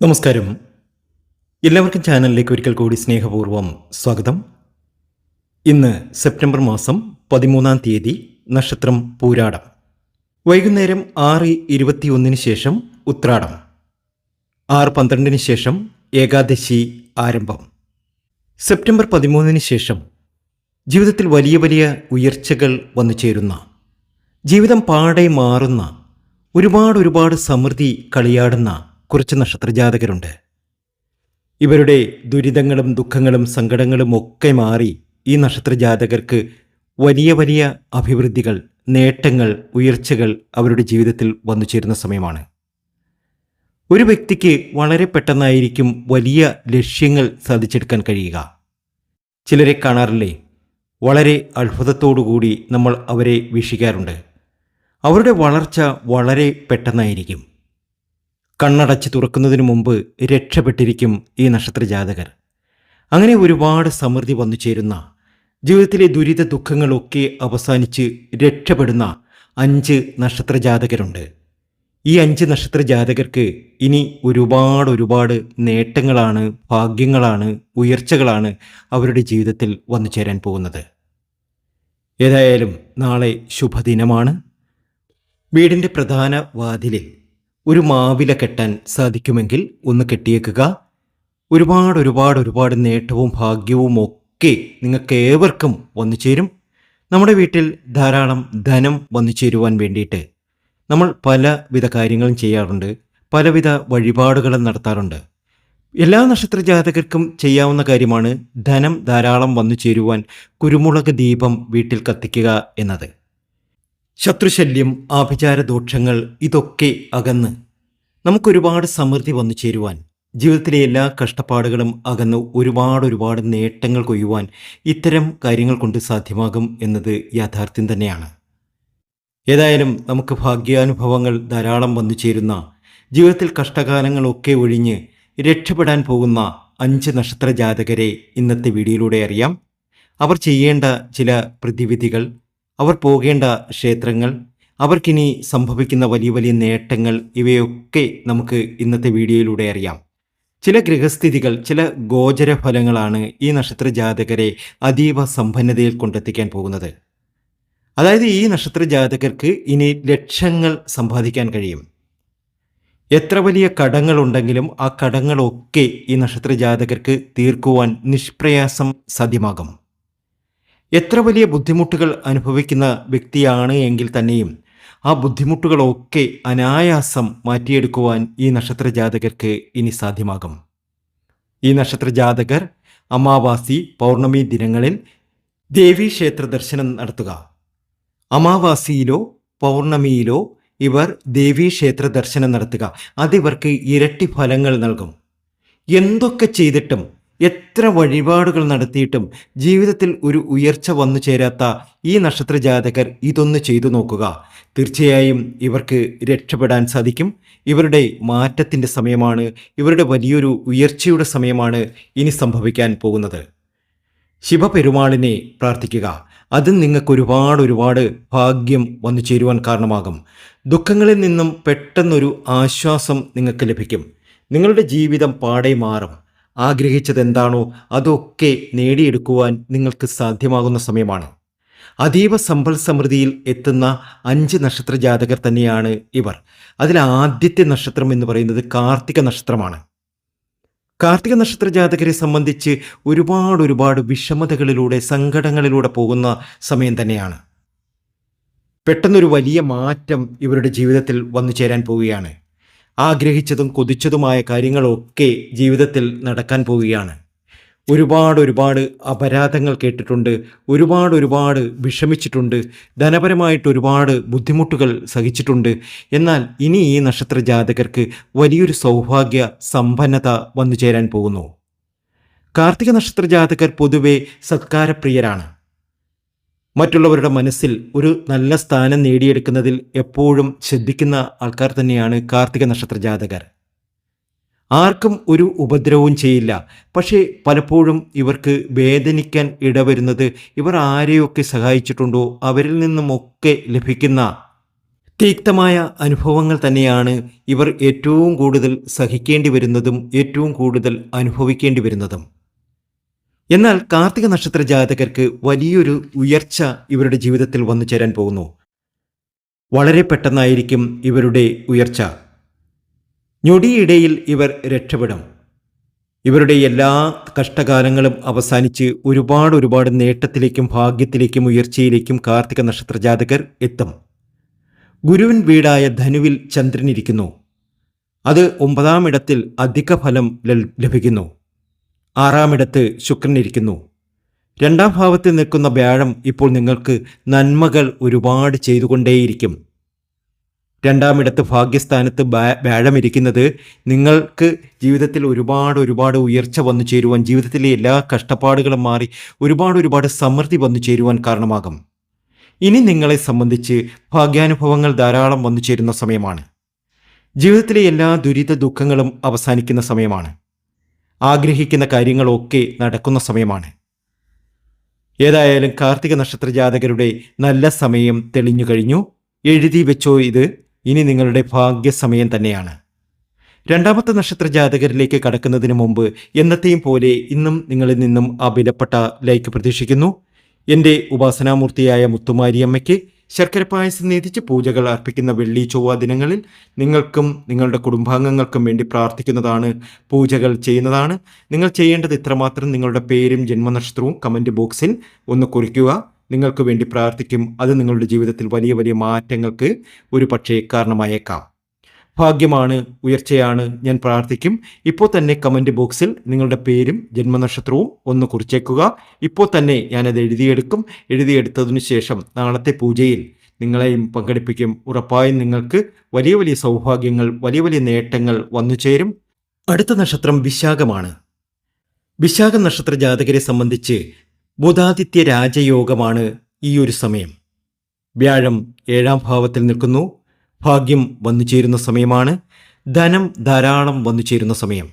നമസ്കാരം. എല്ലാവർക്കും ചാനലിലേക്ക് ഒരിക്കൽ കൂടി സ്നേഹപൂർവം സ്വാഗതം. ഇന്ന് സെപ്റ്റംബർ മാസം പതിമൂന്നാം തീയതി നക്ഷത്രം പൂരാടം. വൈകുന്നേരം ആറ് ഇരുപത്തിയൊന്നിന് ശേഷം ഉത്രാടം. ആറ് പന്ത്രണ്ടിന് ശേഷം ഏകാദശി ആരംഭം. സെപ്റ്റംബർ പതിമൂന്നിന് ശേഷം ജീവിതത്തിൽ വലിയ വലിയ ഉയർച്ചകൾ വന്നു ചേരുന്ന ജീവിതം പാടെ മാറുന്ന ഒരുപാട് ഒരുപാട് സമൃദ്ധി കളിയാടുന്ന കുറച്ച് നക്ഷത്രജാതകരുണ്ട്. ഇവരുടെ ദുരിതങ്ങളും ദുഃഖങ്ങളും സങ്കടങ്ങളും ഒക്കെ മാറി ഈ നക്ഷത്രജാതകർക്ക് വലിയ വലിയ അഭിവൃദ്ധികൾ നേട്ടങ്ങൾ ഉയർച്ചകൾ അവരുടെ ജീവിതത്തിൽ വന്നു ചേരുന്ന സമയമാണ്. ഒരു വ്യക്തിക്ക് വളരെ പെട്ടെന്നായിരിക്കും വലിയ ലക്ഷ്യങ്ങൾ സാധിച്ചെടുക്കാൻ കഴിയുക. ചിലരെ കാണാറില്ലേ? വളരെ അത്ഭുതത്തോടുകൂടി നമ്മൾ അവരെ വീക്ഷിക്കാറുണ്ട്. അവരുടെ വളർച്ച വളരെ പെട്ടെന്നായിരിക്കും. കണ്ണടച്ച് തുറക്കുന്നതിനു മുമ്പ് രക്ഷപ്പെട്ടിരിക്കും ഈ നക്ഷത്ര ജാതകർ അങ്ങനെ ഒരുപാട് സമൃദ്ധി വന്നു ചേരുന്ന ജീവിതത്തിലെ ദുരിത ദുഃഖങ്ങളൊക്കെ അവസാനിച്ച് രക്ഷപ്പെടുന്ന അഞ്ച് നക്ഷത്ര ജാതകരുണ്ട് ഈ അഞ്ച് നക്ഷത്ര ജാതകർക്ക് ഇനി ഒരുപാട് ഒരുപാട് നേട്ടങ്ങളാണ് ഭാഗ്യങ്ങളാണ് ഉയർച്ചകളാണ് അവരുടെ ജീവിതത്തിൽ വന്നു ചേരാൻ പോകുന്നത്. ഏതായാലും നാളെ ശുഭദിനമാണ്. വീടിന്റെ പ്രധാന വാതിലിൽ ഒരു മാവില കെട്ടാൻ സാധിക്കുമെങ്കിൽ ഒന്ന് കെട്ടിയേക്കുക. ഒരുപാട് ഒരുപാട് ഒരുപാട് നേട്ടവും ഭാഗ്യവും ഒക്കെ നിങ്ങൾക്ക് ഏവർക്കും വന്നു ചേരും നമ്മുടെ വീട്ടിൽ ധാരാളം ധനം വന്നു ചേരുവാൻ വേണ്ടിയിട്ട് നമ്മൾ പലവിധ കാര്യങ്ങളും ചെയ്യാറുണ്ട്. പലവിധ വഴിപാടുകളും നടത്താറുണ്ട്. എല്ലാ നക്ഷത്ര ജാതകർക്കും ചെയ്യാവുന്ന കാര്യമാണ് ധനം ധാരാളം വന്നു ചേരുവാൻ കുരുമുളക് ദീപം വീട്ടിൽ കത്തിക്കുക എന്നത്. ശത്രുശല്യം ആഭിചാര ദോഷങ്ങൾ ഇതൊക്കെ അകന്ന് നമുക്കൊരുപാട് സമൃദ്ധി വന്നു ചേരുവാൻ ജീവിതത്തിലെ എല്ലാ കഷ്ടപ്പാടുകളും അകന്ന് ഒരുപാട് ഒരുപാട് നേട്ടങ്ങൾ കൊയ്യുവാൻ ഇത്തരം കാര്യങ്ങൾ കൊണ്ട് സാധ്യമാകും എന്നത് യാഥാർത്ഥ്യം തന്നെയാണ്. ഏതായാലും നമുക്ക് ഭാഗ്യാനുഭവങ്ങൾ ധാരാളം വന്നു ചേരുന്ന ജീവിതത്തിൽ കഷ്ടകാലങ്ങളൊക്കെ ഒഴിഞ്ഞ് രക്ഷപ്പെടാൻ പോകുന്ന അഞ്ച് നക്ഷത്ര ജാതകരെ ഇന്നത്തെ വീഡിയോയിലൂടെ അറിയാം. അവർ ചെയ്യേണ്ട ചില പ്രതിവിധികൾ അവർ പോകേണ്ട ക്ഷേത്രങ്ങൾ അവർക്കിനി സംഭവിക്കുന്ന വലിയ വലിയ നേട്ടങ്ങൾ ഇവയൊക്കെ നമുക്ക് ഇന്നത്തെ വീഡിയോയിലൂടെ അറിയാം. ചില ഗൃഹസ്ഥിതികൾ ചില ഗോചര ഫലങ്ങളാണ് ഈ നക്ഷത്ര ജാതകരെ അതീവ സമ്പന്നതയിൽ കൊണ്ടെത്തിക്കാൻ പോകുന്നത്. അതായത് ഈ നക്ഷത്ര ജാതകർക്ക് ഇനി ലക്ഷങ്ങൾ സമ്പാദിക്കാൻ കഴിയും. എത്ര വലിയ കടങ്ങളുണ്ടെങ്കിലും ആ കടങ്ങളൊക്കെ ഈ നക്ഷത്ര ജാതകർക്ക് തീർക്കുവാൻ നിഷ്പ്രയാസം സാധ്യമാകും. എത്ര വലിയ ബുദ്ധിമുട്ടുകൾ അനുഭവിക്കുന്ന വ്യക്തിയാണ് എങ്കിൽ തന്നെയും ആ ബുദ്ധിമുട്ടുകളൊക്കെ അനായാസം മാറ്റിയെടുക്കുവാൻ ഈ നക്ഷത്ര ജാതകർക്ക് ഇനി സാധ്യമാകും. ഈ നക്ഷത്ര ജാതകർ അമാവാസി പൗർണമി ദിനങ്ങളിൽ ദേവീക്ഷേത്ര ദർശനം നടത്തുക. അമാവാസിയിലോ പൗർണമിയിലോ ഇവർ ദേവീക്ഷേത്ര ദർശനം നടത്തുക. അതിവർക്ക് ഇരട്ടി ഫലങ്ങൾ നൽകും. എന്തൊക്കെ ചെയ്തിട്ടും എത്ര വഴിപാടുകൾ നടത്തിയിട്ടും ജീവിതത്തിൽ ഒരു ഉയർച്ച വന്നു ചേരാത്ത ഈ നക്ഷത്ര ജാതകർ ഇതൊന്ന് ചെയ്തു നോക്കുക. തീർച്ചയായും ഇവർക്ക് രക്ഷപ്പെടാൻ സാധിക്കും. ഇവരുടെ മാറ്റത്തിന്റെ സമയമാണ് ഇവരുടെ വലിയൊരു ഉയർച്ചയുടെ സമയമാണ് ഇനി സംഭവിക്കാൻ പോകുന്നത്. ശിവപെരുമാളിനെ പ്രാർത്ഥിക്കുക. അത് നിങ്ങൾക്ക് ഒരുപാട് ഒരുപാട് ഭാഗ്യം വന്നു ചേരുവാൻ കാരണമാകും. ദുഃഖങ്ങളിൽ നിന്നും പെട്ടെന്നൊരു ആശ്വാസം നിങ്ങൾക്ക് ലഭിക്കും. നിങ്ങളുടെ ജീവിതം പാടെ മാറും. ആഗ്രഹിച്ചത് എന്താണോ അതൊക്കെ നേടിയെടുക്കുവാൻ നിങ്ങൾക്ക് സാധ്യമാകുന്ന സമയമാണ്. അതീവ സമ്പൽ സമൃദ്ധിയിൽ എത്തുന്ന അഞ്ച് നക്ഷത്ര ജാതകർ തന്നെയാണ് ഇവർ. അതിൽ ആദ്യത്തെ നക്ഷത്രം എന്ന് പറയുന്നത് കാർത്തിക നക്ഷത്രമാണ്. കാർത്തിക നക്ഷത്ര ജാതകരെ സംബന്ധിച്ച് ഒരുപാട് ഒരുപാട് വിഷമതകളിലൂടെ സങ്കടങ്ങളിലൂടെ പോകുന്ന സമയം തന്നെയാണ്. പെട്ടെന്നൊരു വലിയ മാറ്റം ഇവരുടെ ജീവിതത്തിൽ വന്നു ചേരാൻ പോവുകയാണ്. ആഗ്രഹിച്ചതും കൊതിച്ചതുമായ കാര്യങ്ങളൊക്കെ ജീവിതത്തിൽ നടക്കാൻ പോവുകയാണ്. ഒരുപാട് ഒരുപാട് അപരാധങ്ങൾ കേട്ടിട്ടുണ്ട്. ഒരുപാട് ഒരുപാട് വിഷമിച്ചിട്ടുണ്ട്. ധനപരമായിട്ട് ഒരുപാട് ബുദ്ധിമുട്ടുകൾ സഹിച്ചിട്ടുണ്ട്. എന്നാൽ ഇനി ഈ നക്ഷത്ര ജാതകർക്ക് വലിയൊരു സൗഭാഗ്യ സമ്പന്നത വന്നു ചേരാൻ പോകുന്നു. കാർത്തിക നക്ഷത്ര ജാതകർ പൊതുവെ സത്കാരപ്രിയരാണ്. മറ്റുള്ളവരുടെ മനസ്സിൽ ഒരു നല്ല സ്ഥാനം നേടിയെടുക്കുന്നതിൽ എപ്പോഴും ശ്രദ്ധിക്കുന്ന ആൾക്കാർ തന്നെയാണ് കാർത്തിക നക്ഷത്ര ജാതകർ. ആർക്കും ഒരു ഉപദ്രവവും ചെയ്യില്ല. പക്ഷേ പലപ്പോഴും ഇവർക്ക് വേദനിക്കാൻ ഇടവരുന്നത് ഇവർ ആരെയൊക്കെ സഹായിച്ചിട്ടുണ്ടോ അവരിൽ നിന്നുമൊക്കെ ലഭിക്കുന്ന തീക്തമായ അനുഭവങ്ങൾ തന്നെയാണ് ഇവർ ഏറ്റവും കൂടുതൽ സഹിക്കേണ്ടി വരുന്നതും ഏറ്റവും കൂടുതൽ അനുഭവിക്കേണ്ടി വരുന്നതും. എന്നാൽ കാർത്തിക നക്ഷത്ര ജാതകർക്ക് വലിയൊരു ഉയർച്ച ഇവരുടെ ജീവിതത്തിൽ വന്നു ചേരാൻ പോകുന്നു. വളരെ പെട്ടെന്നായിരിക്കും ഇവരുടെ ഉയർച്ച. ഞൊടിയിടയിൽ ഇവർ രക്ഷപ്പെടും. ഇവരുടെ എല്ലാ കഷ്ടകാലങ്ങളും അവസാനിച്ച് ഒരുപാട് ഒരുപാട് നേട്ടത്തിലേക്കും ഭാഗ്യത്തിലേക്കും ഉയർച്ചയിലേക്കും കാർത്തിക നക്ഷത്ര ജാതകർ എത്തും. ഗുരുവിൻ വീടായ ധനുവിൽ ചന്ദ്രനിരിക്കുന്നു അത് ഒമ്പതാം ഇടത്തിൽ അധിക ഫലം ലഭിക്കുന്നു. ആറാമിടത്ത് ശുക്രനിരിക്കുന്നു രണ്ടാം ഭാവത്തിൽ നിൽക്കുന്ന വ്യാഴം ഇപ്പോൾ നിങ്ങൾക്ക് നന്മകൾ ഒരുപാട് ചെയ്തുകൊണ്ടേയിരിക്കും. രണ്ടാമിടത്ത് ഭാഗ്യസ്ഥാനത്ത് വ്യാഴം ഇരിക്കുന്നത് നിങ്ങൾക്ക് ജീവിതത്തിൽ ഒരുപാട് ഒരുപാട് ഉയർച്ച വന്നു ചേരുവാൻ ജീവിതത്തിലെ എല്ലാ കഷ്ടപ്പാടുകളും മാറി ഒരുപാട് ഒരുപാട് സമൃദ്ധി വന്നു ചേരുവാൻ കാരണമാകും. ഇനി നിങ്ങളെ സംബന്ധിച്ച് ഭാഗ്യാനുഭവങ്ങൾ ധാരാളം വന്നു ചേരുന്ന സമയമാണ്. ജീവിതത്തിലെ എല്ലാ ദുരിത ദുഃഖങ്ങളും അവസാനിക്കുന്ന സമയമാണ്. ആഗ്രഹിക്കുന്ന കാര്യങ്ങളൊക്കെ നടക്കുന്ന സമയമാണ്. ഏതായാലും കാർത്തിക നക്ഷത്ര ജാതകരുടെ നല്ല സമയം തെളിഞ്ഞു കഴിഞ്ഞു. എഴുതി വെച്ചോ ഇത്. ഇനി നിങ്ങളുടെ ഭാഗ്യസമയം തന്നെയാണ്. രണ്ടാമത്തെ നക്ഷത്ര ജാതകരിലേക്ക് കടക്കുന്നതിന് മുമ്പ് എന്നത്തെയും പോലെ ഇന്നും നിങ്ങളിൽ നിന്നും ആ വിലപ്പെട്ട ലൈക്ക് പ്രതീക്ഷിക്കുന്നു. എന്റെ ഉപാസനാമൂർത്തിയായ മുത്തുമാരിയമ്മയ്ക്ക് ശർക്കര പായസം നീതിച്ച് പൂജകൾ അർപ്പിക്കുന്ന വെള്ളി ചൊവ്വ ദിനങ്ങളിൽ നിങ്ങൾക്കും നിങ്ങളുടെ കുടുംബാംഗങ്ങൾക്കും വേണ്ടി പ്രാർത്ഥിക്കുന്നതാണ് പൂജകൾ ചെയ്യുന്നതാണ്. നിങ്ങൾ ചെയ്യേണ്ടത് ഇത്രമാത്രം നിങ്ങളുടെ പേരും ജന്മനക്ഷത്രവും കമന്റ് ബോക്സിൽ ഒന്ന് കുറിക്കുക. നിങ്ങൾക്ക് വേണ്ടി പ്രാർത്ഥിക്കും. അത് നിങ്ങളുടെ ജീവിതത്തിൽ വലിയ വലിയ മാറ്റങ്ങൾക്ക് ഒരു പക്ഷേ കാരണമായേക്കാം. ഭാഗ്യമാണ് ഉയർച്ചയാണ് ഞാൻ പ്രാർത്ഥിക്കും. ഇപ്പോൾ തന്നെ കമന്റ് ബോക്സിൽ നിങ്ങളുടെ പേരും ജന്മനക്ഷത്രവും ഒന്ന് കുറിച്ചേക്കുക. ഇപ്പോൾ തന്നെ ഞാനത് എഴുതിയെടുക്കും. എഴുതിയെടുത്തതിനു ശേഷം നാളത്തെ പൂജയിൽ നിങ്ങളെയും പങ്കെടുപ്പിക്കും. ഉറപ്പായും നിങ്ങൾക്ക് വലിയ വലിയ സൗഭാഗ്യങ്ങൾ വലിയ വലിയ നേട്ടങ്ങൾ വന്നു ചേരും. അടുത്ത നക്ഷത്രം വിശാഖമാണ്. വിശാഖ നക്ഷത്ര ജാതകരെ സംബന്ധിച്ച് ബുധാദിത്യ രാജയോഗമാണ് ഈ ഒരു സമയം. വ്യാഴം ഏഴാം ഭാവത്തിൽ നിൽക്കുന്നു. ഭാഗ്യം വന്നു ചേരുന്ന സമയമാണ് ധനം ധാരാളം വന്നു ചേരുന്ന സമയം.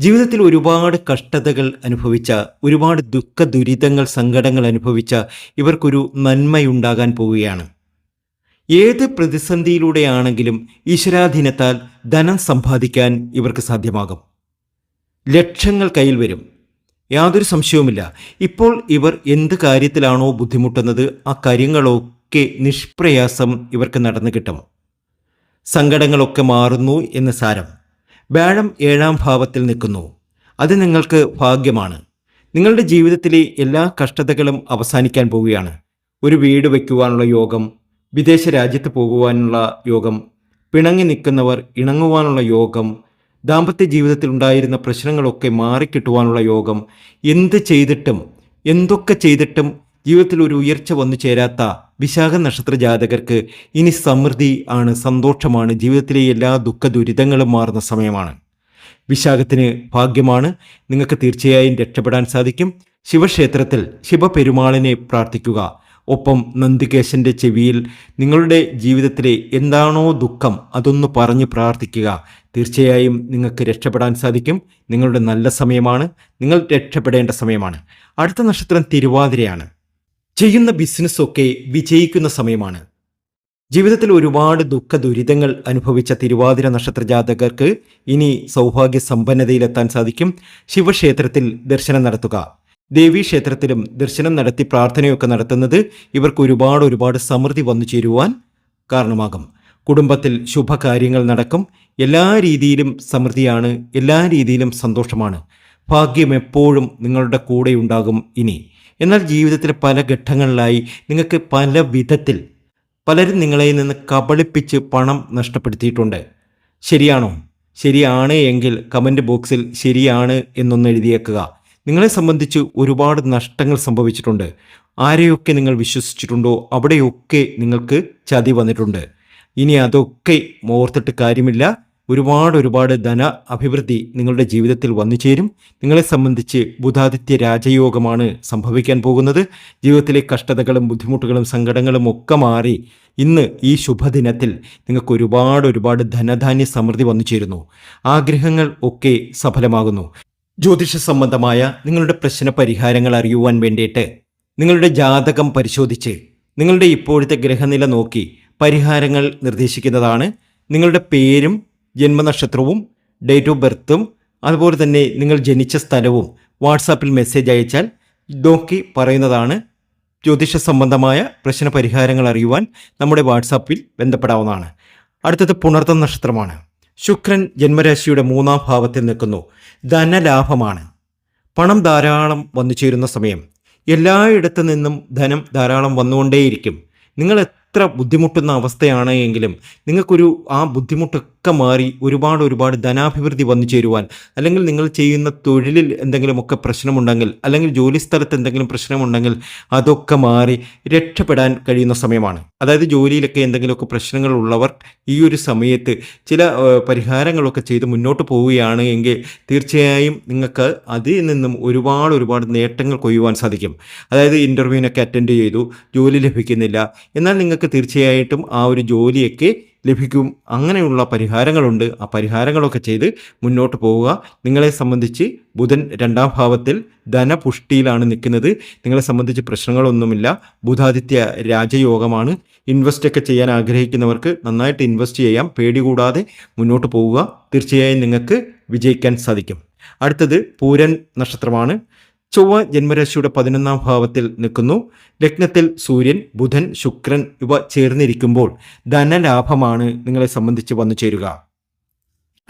ജീവിതത്തിൽ ഒരുപാട് കഷ്ടതകൾ അനുഭവിച്ച ഒരുപാട് ദുഃഖ ദുരിതങ്ങൾ സങ്കടങ്ങൾ അനുഭവിച്ച ഇവർക്കൊരു നന്മയുണ്ടാകാൻ പോവുകയാണ്. ഏത് പ്രതിസന്ധിയിലൂടെയാണെങ്കിലും ഈശ്വരാധീനത്താൽ ധനം സമ്പാദിക്കാൻ ഇവർക്ക് സാധ്യമാകും. ലക്ഷങ്ങൾ കയ്യിൽ വരും. യാതൊരു സംശയവുമില്ല. ഇപ്പോൾ ഇവർ എന്ത് കാര്യത്തിലാണോ ബുദ്ധിമുട്ടുന്നത് ആ കാര്യങ്ങളൊക്കെ നിഷ്പ്രയാസം ഇവർക്ക് നടന്നു കിട്ടും. സങ്കടങ്ങളൊക്കെ മാറുന്നു എന്ന് സാരം. വ്യാഴം ഏഴാം ഭാവത്തിൽ നിൽക്കുന്നു. അത് നിങ്ങൾക്ക് ഭാഗ്യമാണ്. നിങ്ങളുടെ ജീവിതത്തിലെ എല്ലാ കഷ്ടതകളും അവസാനിക്കാൻ പോവുകയാണ്. ഒരു വീട് വയ്ക്കുവാനുള്ള യോഗം വിദേശ രാജ്യത്ത് പോകുവാനുള്ള യോഗം പിണങ്ങി നിൽക്കുന്നവർ ഇണങ്ങുവാനുള്ള യോഗം ദാമ്പത്യ ജീവിതത്തിൽ ഉണ്ടായിരുന്ന പ്രശ്നങ്ങളൊക്കെ മാറിക്കിട്ടുവാനുള്ള യോഗം എന്ത് ചെയ്തിട്ടും എന്തൊക്കെ ചെയ്തിട്ടും ജീവിതത്തിൽ ഒരു ഉയർച്ച വന്നു ചേരാത്ത വിശാഖ നക്ഷത്ര ജാതകർക്ക് ഇനി സമൃദ്ധി ആണ് സന്തോഷമാണ്. ജീവിതത്തിലെ എല്ലാ ദുഃഖ ദുരിതങ്ങളും മാറുന്ന സമയമാണ്. വിശാഖത്തിന് ഭാഗ്യമാണ്. നിങ്ങൾക്ക് തീർച്ചയായും രക്ഷപ്പെടാൻ സാധിക്കും. ശിവക്ഷേത്രത്തിൽ ശിവപെരുമാളിനെ പ്രാർത്ഥിക്കുക. ഒപ്പം നന്ദികേശന്റെ ചെവിയിൽ നിങ്ങളുടെ ജീവിതത്തിലെ എന്താണോ ദുഃഖം അതൊന്ന് പറഞ്ഞ് പ്രാർത്ഥിക്കുക. തീർച്ചയായും നിങ്ങൾക്ക് രക്ഷപ്പെടാൻ സാധിക്കും. നിങ്ങളുടെ നല്ല സമയമാണ്. നിങ്ങൾ രക്ഷപ്പെടേണ്ട സമയമാണ്. അടുത്ത നക്ഷത്രം തിരുവാതിരയാണ്. ചെയ്യുന്ന ബിസിനസ്സൊക്കെ വിജയിക്കുന്ന സമയമാണ്. ജീവിതത്തിൽ ഒരുപാട് ദുഃഖ ദുരിതങ്ങൾ അനുഭവിച്ച തിരുവാതിര നക്ഷത്ര ജാതകർക്ക് ഇനി സൗഭാഗ്യ സമ്പന്നതയിലെത്താൻ സാധിക്കും. ശിവക്ഷേത്രത്തിൽ ദർശനം നടത്തുക. ദേവീക്ഷേത്രത്തിലും ദർശനം നടത്തി പ്രാർത്ഥനയൊക്കെ നടത്തുന്നത് ഇവർക്ക് ഒരുപാട് ഒരുപാട് സമൃദ്ധി വന്നു ചേരുവാൻ കാരണമാകും. കുടുംബത്തിൽ ശുഭകാര്യങ്ങൾ നടക്കും. എല്ലാ രീതിയിലും സമൃദ്ധിയാണ് എല്ലാ രീതിയിലും സന്തോഷമാണ്. ഭാഗ്യം എപ്പോഴും നിങ്ങളുടെ കൂടെ ഉണ്ടാകും ഇനി. എന്നാൽ ജീവിതത്തിലെ പല ഘട്ടങ്ങളിലായി നിങ്ങൾക്ക് പല വിധത്തിൽ പലരും നിങ്ങളെ നിന്ന് കബളിപ്പിച്ച് പണം നഷ്ടപ്പെടുത്തിയിട്ടുണ്ട്. ശരിയാണോ? ശരിയാണ് എങ്കിൽ കമന്റ് ബോക്സിൽ ശരിയാണ് എന്നൊന്ന് എഴുതിയേക്കുക. നിങ്ങളെ സംബന്ധിച്ച് ഒരുപാട് നഷ്ടങ്ങൾ സംഭവിച്ചിട്ടുണ്ട്. ആരെയൊക്കെ നിങ്ങൾ വിശ്വസിച്ചിട്ടുണ്ടോ അവിടെയൊക്കെ നിങ്ങൾക്ക് ചതി വന്നിട്ടുണ്ട്. ഇനി അതൊക്കെ ഓർത്തിട്ട് കാര്യമില്ല. ഒരുപാട് ഒരുപാട് ധന അഭിവൃദ്ധി നിങ്ങളുടെ ജീവിതത്തിൽ വന്നു ചേരും. നിങ്ങളെ സംബന്ധിച്ച് ബുധാദിത്യ രാജയോഗമാണ് സംഭവിക്കാൻ പോകുന്നത്. ജീവിതത്തിലെ കഷ്ടതകളും ബുദ്ധിമുട്ടുകളും സങ്കടങ്ങളും ഒക്കെ മാറി ഇന്ന് ഈ ശുഭദിനത്തിൽ നിങ്ങൾക്ക് ഒരുപാട് ഒരുപാട് ധനധാന്യ സമൃദ്ധി വന്നു ചേരുന്നു. ആഗ്രഹങ്ങൾ ഒക്കെ സഫലമാകുന്നു. ജ്യോതിഷ സംബന്ധമായ നിങ്ങളുടെ പ്രശ്ന പരിഹാരങ്ങൾ അറിയുവാൻ വേണ്ടിയിട്ട് നിങ്ങളുടെ ജാതകം പരിശോധിച്ച് നിങ്ങളുടെ ഇപ്പോഴത്തെ ഗ്രഹനില നോക്കി പരിഹാരങ്ങൾ നിർദ്ദേശിക്കുന്നതാണ്. നിങ്ങളുടെ പേരും ജന്മനക്ഷത്രവും ഡേറ്റ് ഓഫ് ബർത്തും അതുപോലെ തന്നെ നിങ്ങൾ ജനിച്ച സ്ഥലവും വാട്സാപ്പിൽ മെസ്സേജ് അയച്ചാൽ ഡോക്കി പറയുന്നതാണ് ജ്യോതിഷ സംബന്ധമായ പ്രശ്ന പരിഹാരങ്ങൾ അറിയുവാൻ നമ്മുടെ വാട്സാപ്പിൽ ബന്ധപ്പെടാവുന്നതാണ്. അടുത്തത് പുണർത്ത നക്ഷത്രമാണ്. ശുക്രൻ ജന്മരാശിയുടെ മൂന്നാം ഭാവത്തിൽ നിൽക്കുന്നു. ധനലാഭമാണ്. പണം ധാരാളം വന്നു ചേരുന്ന സമയം. എല്ലായിടത്തു നിന്നും ധനം ധാരാളം വന്നുകൊണ്ടേയിരിക്കും. നിങ്ങൾ എത്ര ബുദ്ധിമുട്ടുന്ന അവസ്ഥയാണ് എങ്കിലും നിങ്ങൾക്കൊരു ആ ബുദ്ധിമുട്ടൊക്കെ മാറി ഒരുപാട് ഒരുപാട് ധനാഭിവൃദ്ധി വന്നു ചേരുവാൻ അല്ലെങ്കിൽ നിങ്ങൾ ചെയ്യുന്ന തൊഴിലിൽ എന്തെങ്കിലുമൊക്കെ പ്രശ്നമുണ്ടെങ്കിൽ അല്ലെങ്കിൽ ജോലി സ്ഥലത്ത് എന്തെങ്കിലും പ്രശ്നമുണ്ടെങ്കിൽ അതൊക്കെ മാറി രക്ഷപ്പെടാൻ കഴിയുന്ന സമയമാണ്. അതായത് ജോലിയിലൊക്കെ എന്തെങ്കിലുമൊക്കെ പ്രശ്നങ്ങൾ ഉള്ളവർ ഈ ഒരു സമയത്ത് ചില പരിഹാരങ്ങളൊക്കെ ചെയ്ത് മുന്നോട്ട് പോവുകയാണ് എങ്കിൽ തീർച്ചയായും നിങ്ങൾക്ക് അതിൽ നിന്നും ഒരുപാട് ഒരുപാട് നേട്ടങ്ങൾ കൊയ്യുവാൻ സാധിക്കും. അതായത് ഇന്റർവ്യൂവിനൊക്കെ അറ്റൻഡ് ചെയ്തു ജോലി ലഭിക്കുന്നില്ല. എന്നാൽ നിങ്ങൾക്ക് തീർച്ചയായിട്ടും ആ ഒരു ജോലിയൊക്കെ ലഭിക്കും. അങ്ങനെയുള്ള പരിഹാരങ്ങളുണ്ട്. ആ പരിഹാരങ്ങളൊക്കെ ചെയ്ത് മുന്നോട്ട് പോവുക. നിങ്ങളെ സംബന്ധിച്ച് ബുധൻ രണ്ടാം ഭാവത്തിൽ ധനപുഷ്ടിയിലാണ് നിൽക്കുന്നത്. നിങ്ങളെ സംബന്ധിച്ച് പ്രശ്നങ്ങളൊന്നുമില്ല. ബുധാദിത്യ രാജയോഗമാണ്. ഇൻവെസ്റ്റ് ഒക്കെ ചെയ്യാൻ ആഗ്രഹിക്കുന്നവർക്ക് നന്നായിട്ട് ഇൻവെസ്റ്റ് ചെയ്യാം. പേടി കൂടാതെ മുന്നോട്ട് പോവുക. തീർച്ചയായും നിങ്ങൾക്ക് വിജയിക്കാൻ സാധിക്കും. അടുത്തത് പൂരൻ നക്ഷത്രമാണ്. ചൊവ്വ ജന്മരാശിയുടെ പതിനൊന്നാം ഭാവത്തിൽ നിൽക്കുന്നു. ലഗ്നത്തിൽ സൂര്യൻ ബുധൻ ശുക്രൻ ഇവ ചേർന്നിരിക്കുമ്പോൾ ധനലാഭമാണ് നിങ്ങളെ സംബന്ധിച്ച് വന്നു ചേരുക.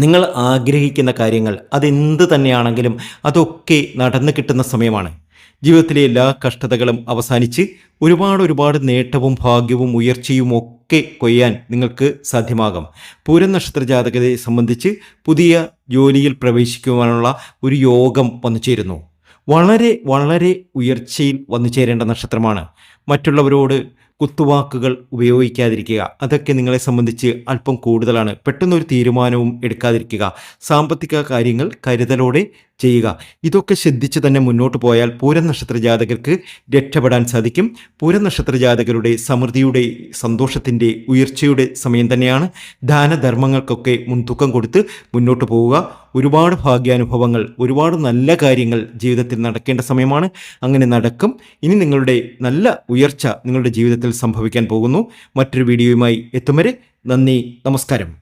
നിങ്ങൾ ആഗ്രഹിക്കുന്ന കാര്യങ്ങൾ അതെന്ത് തന്നെയാണെങ്കിലും അതൊക്കെ നടന്നു കിട്ടുന്ന സമയമാണ്. ജീവിതത്തിലെ എല്ലാ കഷ്ടതകളും അവസാനിച്ച് ഒരുപാട് ഒരുപാട് നേട്ടവും ഭാഗ്യവും ഉയർച്ചയും ഒക്കെ കൊയ്യാൻ നിങ്ങൾക്ക് സാധ്യമാകും. പൂരം നക്ഷത്ര ജാതകത്തെ സംബന്ധിച്ച് പുതിയ ജോലിയിൽ പ്രവേശിക്കുവാനുള്ള ഒരു യോഗം വന്നു ചേരുന്നു. വളരെ വളരെ ഉയർച്ചയിൽ വന്നു ചേരേണ്ട നക്ഷത്രമാണ്. മറ്റുള്ളവരോട് കുത്തുവാക്കുകൾ ഉപയോഗിക്കാതിരിക്കുക. അതൊക്കെ നിങ്ങളെ സംബന്ധിച്ച് അല്പം കൂടുതലാണ്. പെട്ടെന്നൊരു തീരുമാനവും എടുക്കാതിരിക്കുക. സാമ്പത്തിക കാര്യങ്ങൾ കരുതലോടെ ചെയ്യുക. ഇതൊക്കെ ശ്രദ്ധിച്ച് തന്നെ മുന്നോട്ട് പോയാൽ പൂരം നക്ഷത്ര ജാതകർക്ക് രക്ഷപ്പെടാൻ സാധിക്കും. പൂരം നക്ഷത്ര ജാതകരുടെ സമൃദ്ധിയുടെ സന്തോഷത്തിന്റെ ഉയർച്ചയുടെ സമയം തന്നെയാണ് ദാനധർമ്മങ്ങൾക്കൊക്കെ മുൻതൂക്കം കൊടുത്ത് മുന്നോട്ട് പോവുക. ഒരുപാട് ഭാഗ്യാനുഭവങ്ങൾ ഒരുപാട് നല്ല കാര്യങ്ങൾ ജീവിതത്തിൽ നടക്കേണ്ട സമയമാണ്. അങ്ങനെ നടക്കും. ഇനി നിങ്ങളുടെ നല്ല ഉയർച്ച നിങ്ങളുടെ ജീവിതത്തിൽ സംഭവിക്കാൻ പോകുന്നു. മറ്റൊരു വീഡിയോയുമായി എത്തും വരെ നന്ദി നമസ്കാരം.